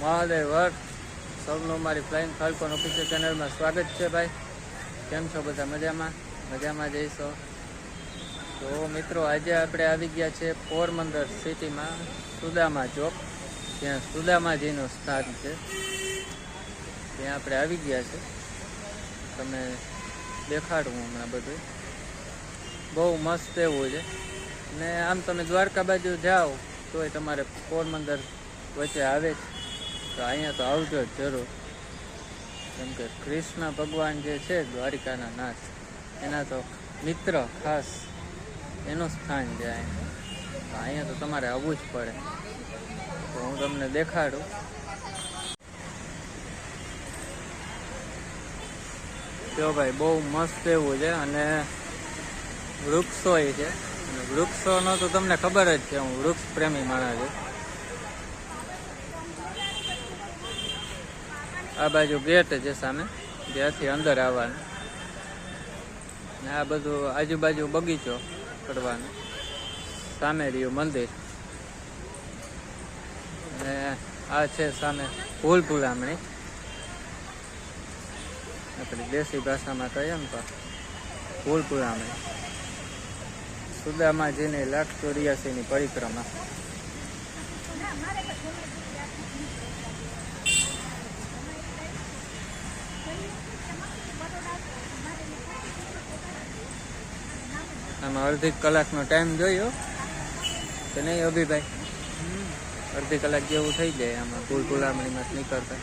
Mahadev work સૌનું મારી flying falcon official ચેનલમાં સ્વાગત છે ભાઈ. કેમ છો બધા મજામાં? મજામાં જઈશો તો મિત્રો, આજે આપણે આવી ગયા છે પોરબંદર સિટીમાં સુદામા ચોક. ત્યાં સુદામાજીનું સ્થાન છે. ત્યાં આપણે આવી ગયા છે. તમે દેખાડું હમણાં બધું. બહુ મસ્ત એવું છે. ને આમ તમે દ્વારકા બાજુ જાઓ, તોય તમારે પોરબંદર વચ્ચે આવે જ. તો અહીંયા તો આવજો જ જરૂર. કેમ કે કૃષ્ણ ભગવાન જે છે, દ્વારિકાના નાથ. એના તો મિત્ર ખાસ એનું સ્થાન છે અહીંયા. અહીંયા તો તમારે આવવું જ પડે. તો હું તમને દેખાડું. જો ભાઈ, બહુ મસ્ત એવું છે અને વૃક્ષો છે. વૃક્ષોનો તો તમને ખબર જ છે, હું વૃક્ષ પ્રેમી માણસ છું. આ બાજુ ગેટ છે સામે. જ્યાંથી અંદર આવવાનું. ને આ બધું આજુબાજુ બગીચો કરવાનો. સામે રહ્યું મંદિર. ને આ છે સામે ભૂલ ભૂલામણી. આપણી દેશી ભાષામાં કહીએ ને ભૂલ ભૂલામણી. સુદામાજીની લાખ ચોર્યાસીની પરિક્રમા. આમાં અડધી કલાકનો ટાઈમ જોયો. કે નહીં, અભિભાઈ? અડધી કલાક જેવું થઈ જાય આમાં, ભૂલ કુલામણીમાં નીકળતા.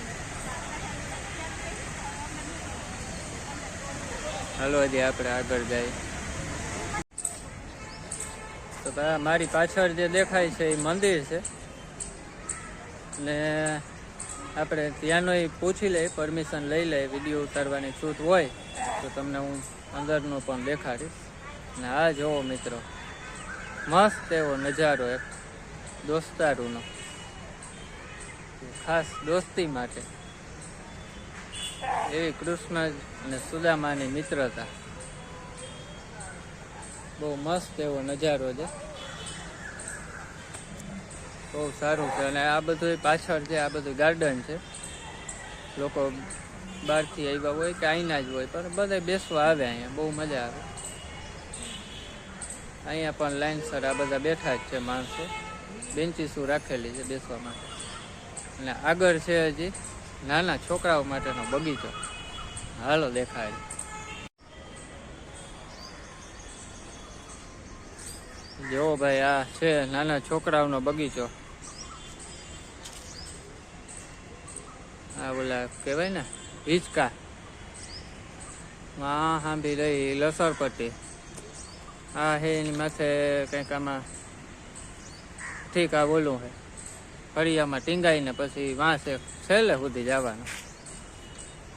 હાલો, હજી આપણે આગળ જઈએ તો મારી પાછળ જે દેખાય છે એ મંદિર છે. ને આપણે ત્યાંનો પૂછી લઈએ પરમિશન લઈ લઈએ વીડિયો ઉતારવાની છૂટ હોય, તો તમને હું અંદરનો પણ દેખાડીશ. ને આ જુઓ મિત્રો. મસ્ત એવો નજારો એક દોસ્તારૂનો. ખાસ દોસ્તી માટે. એવી કૃષ્ણ અને સુદામાની મિત્રતા. બહુ મસ્ત એવો નજારો છે. બહુ સારું છે. અને આ બધું પાછળ છે આ બધું ગાર્ડન છે, લોકો બહારથી આવ્યા હોય કે અહીંના જ હોય, પણ બધા બેસવા આવે અહીંયા. બહુ મજા આવે. અહીંયા પણ લાઈનસર આ બધા બેઠા જ છે માણસો. બેન્ચીસું રાખેલી છે બેસવા માટે. અને આગળ છે હજી નાના છોકરાઓ માટેનો બગીચો. હાલો દેખાય. જો ભાઈ આ છે નાના છોકરાઓનો બગીચો. આ બોલા કહેવાય ને હિંચકા. હા હાંભી રહી લસરપટ્ટી આ હે, એની માથે કંઈક આમાં ઠીક આ બોલું હે. ફળિયામાં ટીંગાઈને પછી વાંસે છેલ્લે સુધી જવાનું.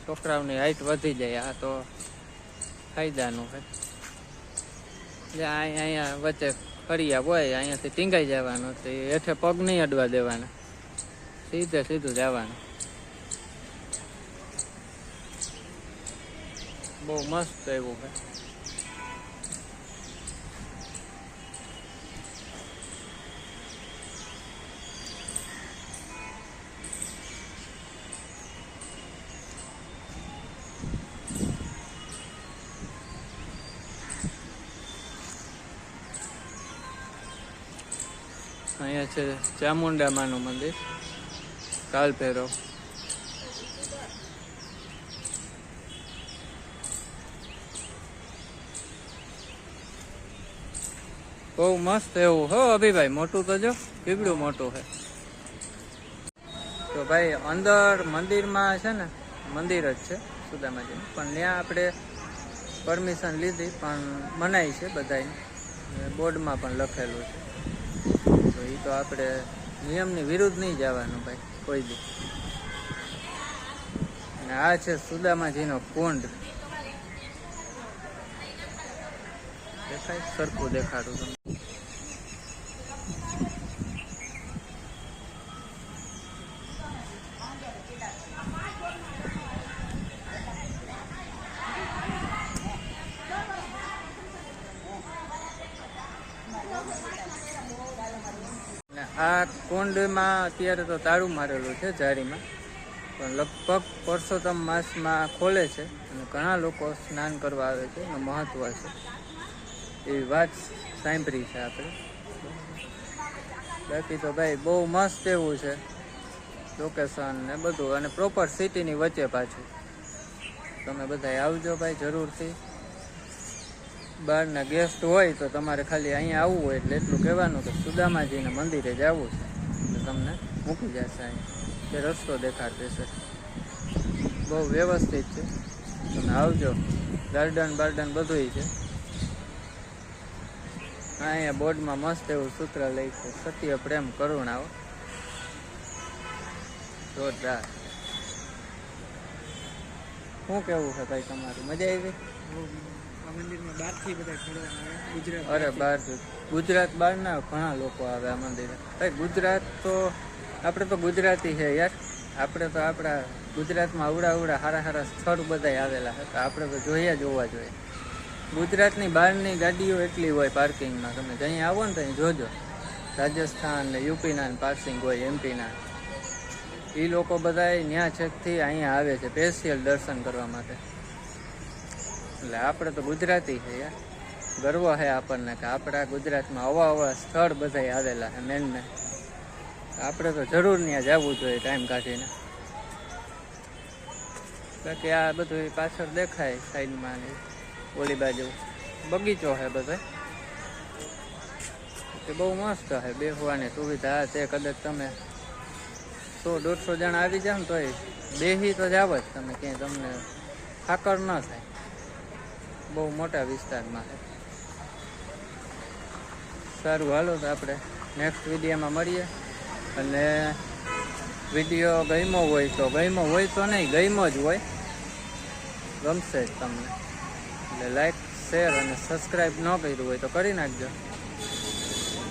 છોકરાઓની હાઈટ વધી જાય, આ તો ફાયદાનું હે. એટલે અહીંયા વચ્ચે ફળિયા હોય અહીંયાથી ટીંગાઈ જવાનું, તો હેઠે પગ નહીં અડવા દેવાના. સીધે સીધું જવાનું. બહુ મસ્ત એવું છે અહીંયા છે ચામુંડા માનું મંદિર, કાલ ભૈરવ. બહુ મસ્ત એવું. હો, અભિભાઈ, મોટું તો જો પીપળું મોટું છે. તો ભાઈ, અંદર મંદિરમાં છે ને, મંદિર જ છે સુદામાજી પણ ત્યાં આપણે પરમિશન લીધી, પણ મનાય છે બધાને બોર્ડમાં પણ લખેલું છે. તો આપણે નિયમની વિરુદ્ધ નહીં જવાનું ભાઈ, કોઈ બી. અને આ છે સુદામાજીનો કુંડ. દેખાય સરખું દેખાડું તમને. આ કુંડમાં અત્યારે તો તાળું મારેલું છે જારીમાં પણ લગભગ પરસોત્તમ માસમાં ખોલે છે અને ઘણા લોકો સ્નાન કરવા આવે છે, એનું મહત્ત્વ છે. એવી વાત સાંભળી છે આપણે. બાકી તો ભાઈ બહુ મસ્ત એવું છે લોકેશન ને બધું અને પ્રોપર સિટીની વચ્ચે પાછું. તમે બધા આવજો ભાઈ જરૂરથી. બહારના ગેસ્ટ હોય તો તમારે ખાલી અહીંયા આવવું હોય એટલે એટલું કહેવાનું કે સુદામાજીના મંદિરે જ આવવું છે. તો તમને મૂકી જશે અહીં. તે રસ્તો દેખાડશે છે બહુ વ્યવસ્થિત છે. તમે આવજો. ગાર્ડન બાર્ડન બધુંય છે. અહીંયા બોર્ડમાં મસ્ત એવું સૂત્ર લખ્યું સત્ય, પ્રેમ કરુણાઓ જોરદાર. શું કેવું છે ભાઈ તમારું? મજા આવી મંદિરમાં બહારથી બધા ફરવા ગુજરાત અરે બાર ગુજરાત બહારના ઘણા લોકો આવે આ મંદિરે. ભાઈ ગુજરાત તો આપણે તો ગુજરાતી છે યાર. આપણે તો આપણા ગુજરાતમાં અવડા અવડા સારા સારા સ્થળ બધાય આવેલા હતા આપણે તો જોયા જોવા જોઈએ. ગુજરાતની બહારની ગાડીઓ એટલી હોય પાર્કિંગમાં. તમે જ્યાં આવો ને ત્યાં જોજો. રાજસ્થાન ને યુપીના ને પાર્કિંગ હોય એમપીના એ લોકો બધા ન્યા છેકથી અહીંયા આવે છે સ્પેશિયલ દર્શન કરવા માટે. એટલે આપણે તો ગુજરાતી છે યાર. ગર્વ છે આપણને કે આપણા ગુજરાતમાં આવા આવા સ્થળ બધાય આવેલા છે મેન મેન આપણે તો જરૂર ત્યાં જવું જોઈએ ટાઈમ કાઢીને. બાકી આ બધું પાછળ દેખાય સાઈડમાં ઓલી બાજુ. બગીચો છે બધો. એ બહુ મસ્ત છે બેસવાની સુવિધા તે કદાચ તમે સો, દોઢસો જણા આવી જાવ ને તોય બેસી તો જાવ જ તમે, ક્યાંય તમને ખાકર ન થાય. બહુ મોટા વિસ્તારમાં. છે સારું, હાલો તો આપણે નેક્સ્ટ વિડીયોમાં મળીએ. અને વીડિયો ગમ્યો હોય તો ગમ્યો હોય તો નહીં, ગમ્યો જ હોય. ગમશે જ તમને. એટલે લાઈક શેર અને સબસ્ક્રાઈબ ન કર્યું હોય તો કરી નાખજો.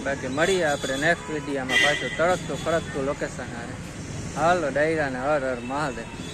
બાકી મળીએ આપણે નેક્સ્ટ વિડીયામાં પાછું તળકતું ફરકતું લોકેશન હારે. હાલો ડાયરા ને હર હર મહાદેવ.